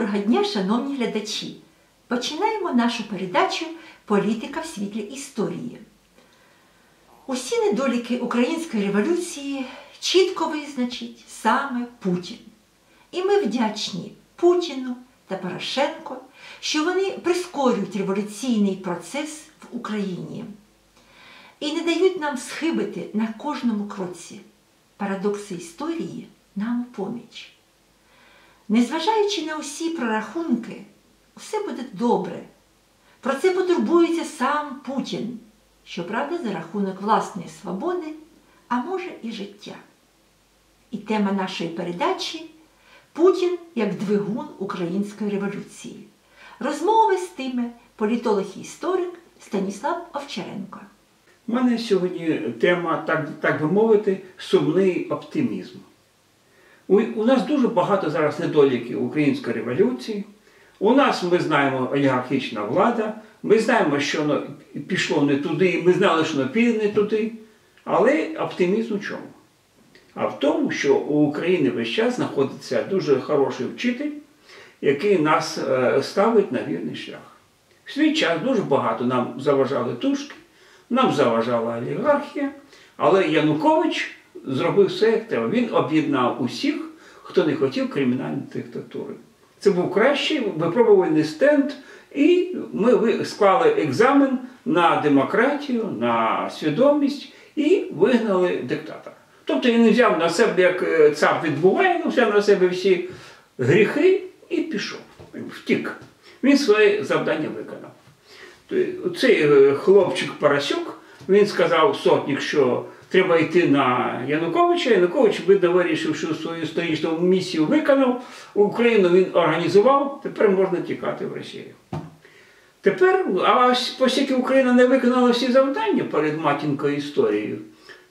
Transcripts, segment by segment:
Доброго дня, шановні глядачі! Починаємо нашу передачу Політика в світлі історії. Усі недоліки української революції чітко визначить саме Путін. І ми вдячні Путіну та Порошенко, що вони прискорюють революційний процес в Україні і не дають нам схибити на кожному кроці. Парадокси історії нам поміч. Незважаючи на усі прорахунки, все буде добре. Про це потурбується сам Путін, щоправда, за рахунок власної свободи, а може і життя. І тема нашої передачі Путін як двигун української революції. Розмови вестиме політолог і історик Станіслав Овчаренко. У мене сьогодні тема, так, так би мовити, сумний оптимізм. У, у нас дуже багато зараз недоліків української революції. У нас ми знаємо олігархічна влада, ми знаємо, що воно пішло не туди, ми знали, що воно піде не туди. Але оптимізм у чому? А в тому, що у України весь час знаходиться дуже хороший вчитель, який нас е, ставить на вірний шлях. В свій час дуже багато нам заважали тушки, нам заважала олігархія, але Янукович зробив все як треба. Він об'єднав усіх, хто не хотів кримінальної диктатури. Це був кращий випробувальний стенд, і ми склали екзамен на демократію, на свідомість і вигнали диктатора. Тобто він взяв на себе, як е, ЦАП відбуває, ну, взяв на себе всі гріхи і пішов. Втік. Він своє завдання виконав. Цей е, хлопчик Парасюк, він сказав сотник, що треба йти на Януковича. Янукович видно вирішив, що свою історичну місію виконав, Україну він організував, тепер можна тікати в Росію. Тепер, а оскільки Україна не виконала всі завдання перед матінкою історією,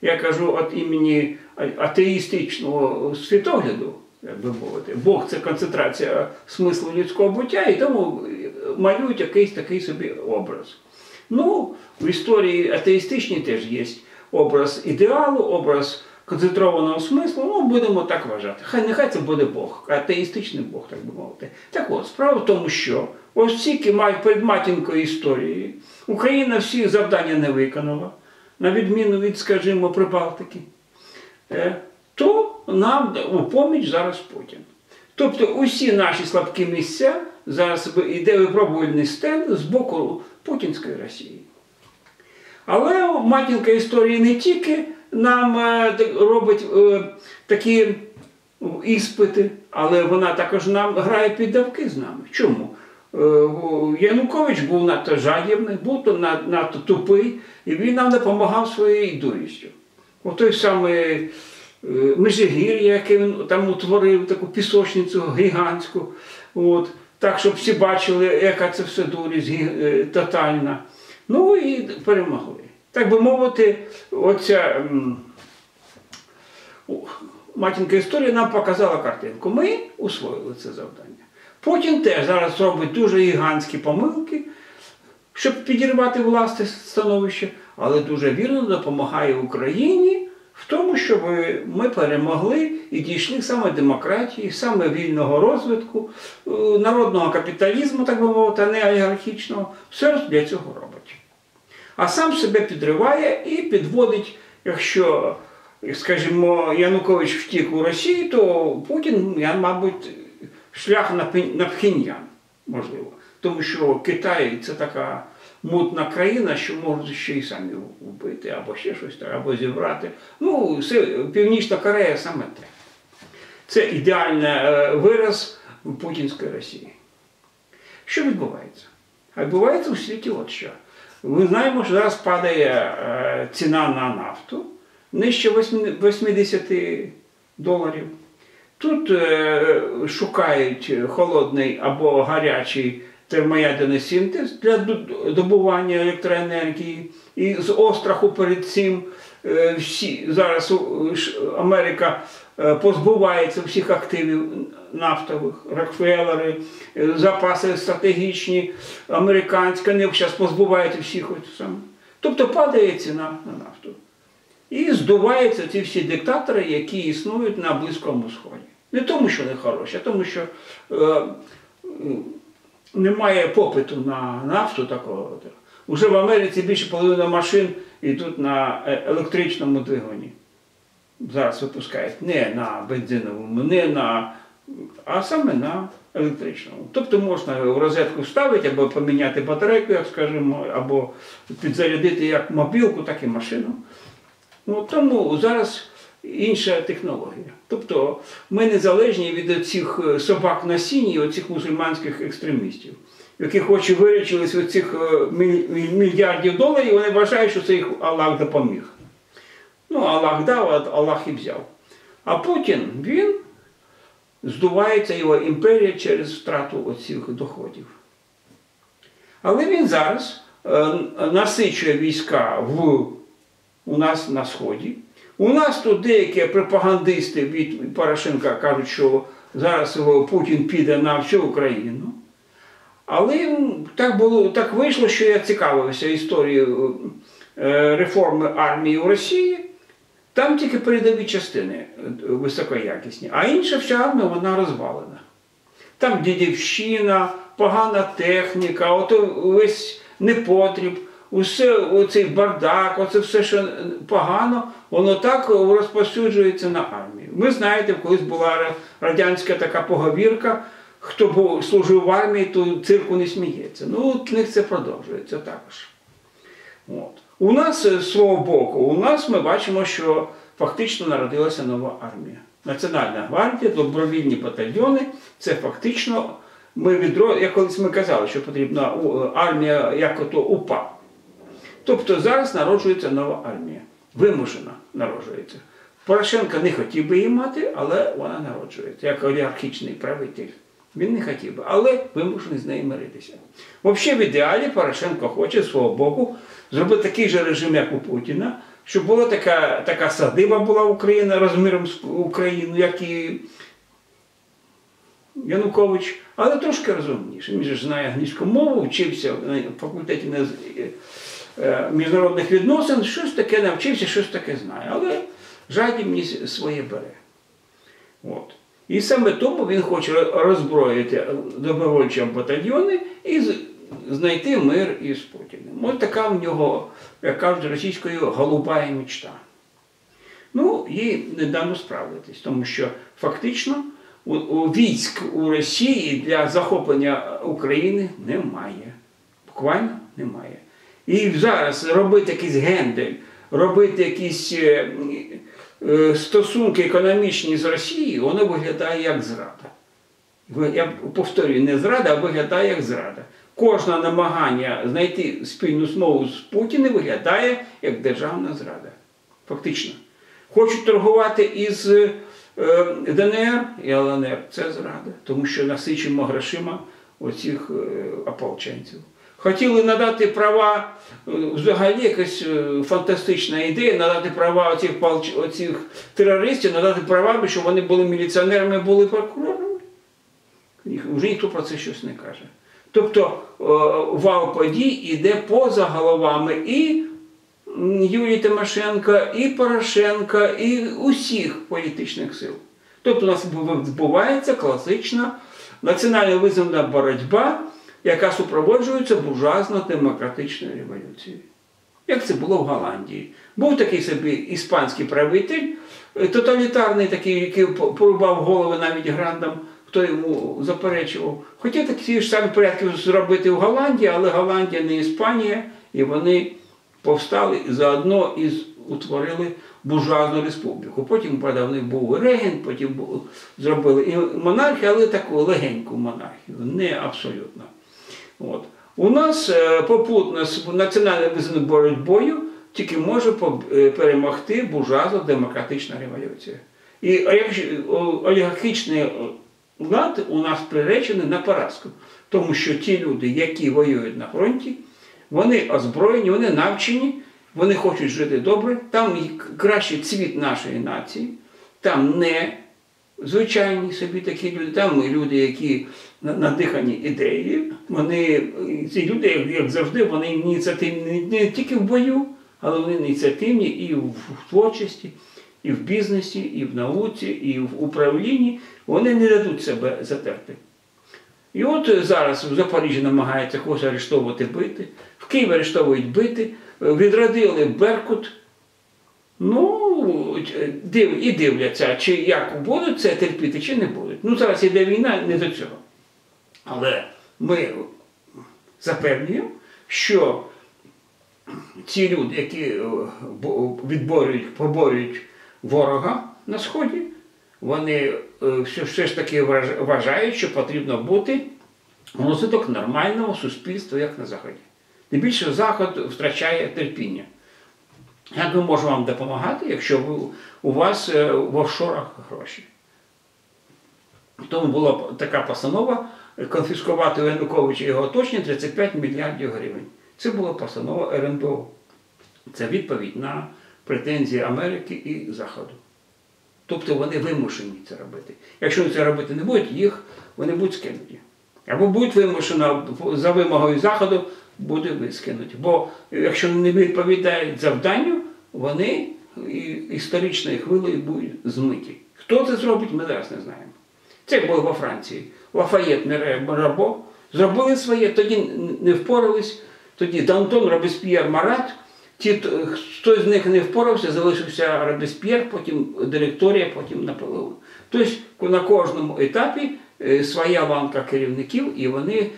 я кажу від імені атеїстичного світогляду, як би мовити, Бог це концентрація смислу людського буття, і тому малюють якийсь такий собі образ. Ну, в історії атеїстичній теж є образ ідеалу, образ концентрованого смислу, ну, будемо так вважати. Хай нехай це буде Бог, атеїстичний Бог, так би мовити. Так от, справа в тому, що ось всі мають перед матінкою історії, Україна всі завдання не виконала, на відміну від, скажімо, Прибалтики, то нам у поміч зараз Путін. Тобто усі наші слабкі місця зараз йде випробувальний стенд з боку Путінської Росії. Але матінка історії не тільки нам робить такі іспити, але вона також нам грає піддавки з нами. Чому? Янукович був надто жадібний, був надто тупий, і він нам допомагав своєю дурістю. О той самий Межигір'я, яке він там утворив, таку пісочницю гігантську, от, так, щоб всі бачили, яка це все дурість тотальна. Ну і перемогли. Так би мовити, оця матінка історія нам показала картинку. Ми усвоїли це завдання. Путін теж зараз робить дуже гігантські помилки, щоб підірвати власне становище, але дуже вірно допомагає Україні в тому, щоб ми перемогли і дійшли саме демократії, саме вільного розвитку, народного капіталізму, так би мовити, а не олігархічного. Все для цього робить. А сам себе підриває і підводить, якщо, скажімо, Янукович втік у Росію, то Путін, мабуть, шлях на Пхеньян, можливо. Тому що Китай це така мутна країна, що можуть ще й самі вбити, або ще щось, або зібрати. Ну, все, Північна Корея саме те. Це ідеальний вираз Путінської Росії. Що відбувається? А відбувається у світі от що. Ми знаємо, що зараз падає ціна на нафту нижче 80 доларів. Тут шукають холодний або гарячий термоядерний синтез для добування електроенергії. І з остраху перед цим всі, зараз Америка позбувається всіх активів нафтових, Рокфеллери, запаси стратегічні, американські, вони зараз позбуваються всіх. саме. Тобто падає ціна на нафту. І здуваються ці всі диктатори, які існують на Близькому Сході. Не тому, що вони хороші, а тому, що е, немає попиту на нафту такого. Уже в Америці більше половини машин йдуть на е, електричному двигуні. Зараз випускають не на бензиновому, не на, а саме на електричному. Тобто можна в розетку вставити або поміняти батарейку, як скажемо, або підзарядити як мобілку, так і машину. Ну, тому зараз інша технологія. Тобто ми незалежні від цих собак на сіні, оцих мусульманських екстремістів, які хоч і вирічились цих мільярдів доларів, вони вважають, що це їх Аллах допоміг. Ну, Аллах дав, а Аллах і взяв. А Путін, він здувається його імперія через втрату оцих доходів. Але він зараз е, насичує війська в, у нас на Сході. У нас тут деякі пропагандисти від Порошенка кажуть, що зараз Путін піде на всю Україну. Але так було, так вийшло, що я цікавився історією е, реформи армії у Росії. Там тільки передові частини е, високоякісні, а інша вся армія вона розвалена. Там дідівщина, погана техніка, ото весь непотріб, усе оцей бардак, оце все, що погано, воно так розповсюджується на армію. Ви знаєте, колись була радянська така поговірка, хто служив в армії, то цирку не сміється. Ну, от них це продовжується також. От. У нас е, з свого боку, у нас ми бачимо, що фактично народилася нова армія. Національна гвардія, добровільні батальйони це фактично, ми відро... як колись ми казали, що потрібна армія як ото УПА. Тобто зараз народжується нова армія. Вимушена народжується. Порошенко не хотів би її мати, але вона народжується, як олігархічний правитель. Він не хотів би, але вимушений з нею миритися. Взагалі, в ідеалі Порошенко хоче свого боку зробити такий же режим, як у Путіна, щоб була така така садиба була Україна розміром з Україну, як і Янукович, але трошки розумніше. Він ж знає англійську мову, вчився на факультеті міжнародних відносин, щось таке навчився, щось таке знає. Але жадібність своє бере. От. І саме тому він хоче роззброїти добровольчі батальйони і знайти мир із Путіним. Ось така в нього, як кажуть російською, голубая мечта. Ну, їй не дано справитись, тому що фактично у, у військ у Росії для захоплення України немає. Буквально немає. І зараз робити якийсь гендель, робити якісь е, е, стосунки економічні з Росією, воно виглядає як зрада. Я повторюю, не зрада, а виглядає як зрада кожне намагання знайти спільну змову з Путіним виглядає як державна зрада. Фактично. Хочуть торгувати із е, ДНР і ЛНР це зрада, тому що насичимо грошима оцих ополченців. Хотіли надати права, е, взагалі якась фантастична ідея, надати права оцих, оцих терористів, надати права, щоб вони були міліціонерами, були прокурорами. Вже ніхто про це щось не каже. Тобто е, вал подій іде поза головами і Юрія Тимошенка, і Порошенка, і усіх політичних сил. Тобто у нас відбувається класична національно визнана боротьба, яка супроводжується буржуазно-демократичною революцією. Як це було в Голландії? Був такий собі іспанський правитель, е, тоталітарний такий, який порубав голови навіть грандам хто йому заперечував. Хотів такі ж самі порядки зробити в Голландії, але Голландія не Іспанія, і вони повстали заодно і утворили буржуазну республіку. Потім, правда, них був регент, потім зробили і монархію, але таку легеньку монархію, не абсолютно. От. У нас е, попутно з національно визнаною боротьбою тільки може е, перемогти буржуазно демократична революція. І олігархічний влад у нас приречений на поразку. Тому що ті люди, які воюють на фронті, вони озброєні, вони навчені, вони хочуть жити добре, там кращий цвіт нашої нації, там не звичайні собі такі люди, там люди, які надихані ідеєю, вони, ці люди, як завжди, вони ініціативні не тільки в бою, але вони ініціативні і в творчості і в бізнесі, і в науці, і в управлінні, вони не дадуть себе затерти. І от зараз в Запоріжжі намагаються когось арештовувати бити, в Києві арештовують бити, відродили Беркут. Ну, див, і дивляться, чи як будуть це терпіти, чи не будуть. Ну, зараз іде війна, не до цього. Але ми запевнюємо, що ці люди, які е, відборюють, поборюють ворога на Сході, вони е, все, ж таки вважають, що потрібно бути розвиток нормального суспільства, як на Заході. Тим більше Захід втрачає терпіння. Як ми можемо вам допомагати, якщо ви, у вас е, в офшорах гроші? Тому була така постанова конфіскувати у Януковича його оточення 35 мільярдів гривень. Це була постанова РНБО. Це відповідь на претензії Америки і Заходу. Тобто вони вимушені це робити. Якщо це робити не будуть, їх вони будуть скинуті. Або будуть вимушено за вимогою Заходу, буде скинуті. Бо якщо не відповідають завданню, вони історичною хвилею будуть змиті. Хто це зробить, ми зараз не знаємо. Це було во Франції. Лафаєт Мирабо зробили своє, тоді не впорались. Тоді Дантон, Робесп'єр, Марат. Ті, т- хто з них не впорався, залишився Робесп'єр, потім директорія, потім Наполеон. Тобто на кожному етапі е, своя ланка керівників, і вони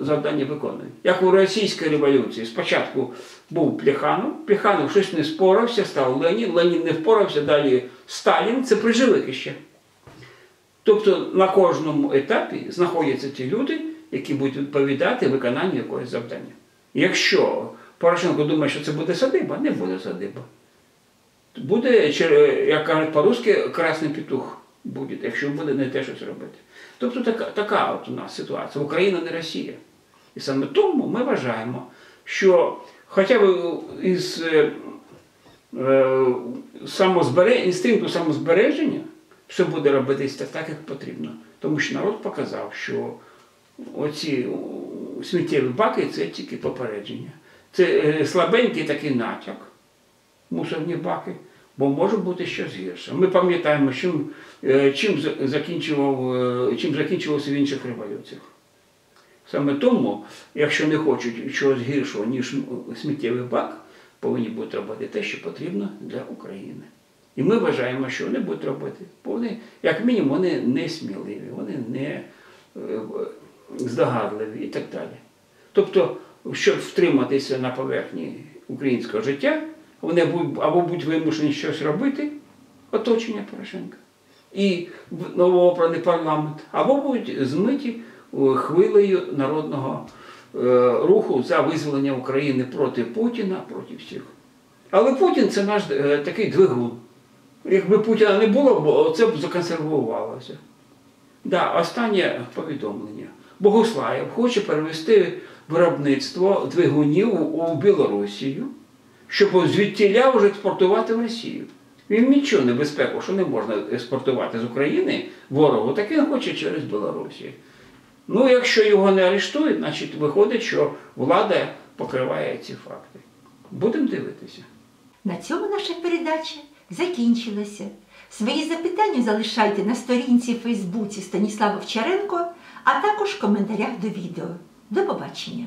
завдання виконують. Як у російській революції, спочатку був Плеханов, Плеханов щось не спорався, став Ленін, Ленін не впорався, далі Сталін, це при іще. Тобто на кожному етапі знаходяться ті люди, які будуть відповідати виконанню якогось завдання. Якщо Порошенко думає, що це буде садиба, не буде садиба. Буде, як кажуть по-русски, красний петух буде, якщо буде не те щось робити. Тобто така, така от у нас ситуація. Україна не Росія. І саме тому ми вважаємо, що хоча б із е, е, самозбере... інстинкту самозбереження все буде робитися так, як потрібно. Тому що народ показав, що оці сміттєві баки це тільки попередження. Це е, слабенький такий натяк, мусорні баки, бо може бути щось гірше. Ми пам'ятаємо, чим, е, чим, закінчував, е, чим закінчувався в інших революціях. Саме тому, якщо не хочуть чогось гіршого, ніж сміттєвий бак, повинні будуть робити те, що потрібно для України. І ми вважаємо, що вони будуть робити. Бо вони, як мінімум, вони не сміливі, вони не е, здогадливі і так далі. Тобто, щоб втриматися на поверхні українського життя, вони або будуть вимушені щось робити, оточення Порошенка, і новообраний парламент, або будуть змиті е, хвилею народного е, руху за визволення України проти Путіна, проти всіх. Але Путін це наш такий двигун. Якби Путіна не було, це б законсервувалося. Да, останнє повідомлення. Богуслаєв хоче перевести виробництво двигунів у- Білорусію, щоб звідтіля вже експортувати в Росію. Він нічого небезпеку, що не можна експортувати з України ворогу, так він хоче через Білорусі. Ну, якщо його не арештують, значить виходить, що влада покриває ці факти. Будемо дивитися. На цьому наша передача закінчилася. Свої запитання залишайте на сторінці в Фейсбуці Станіслава Вчаренко, а також в коментарях до відео. До побачення!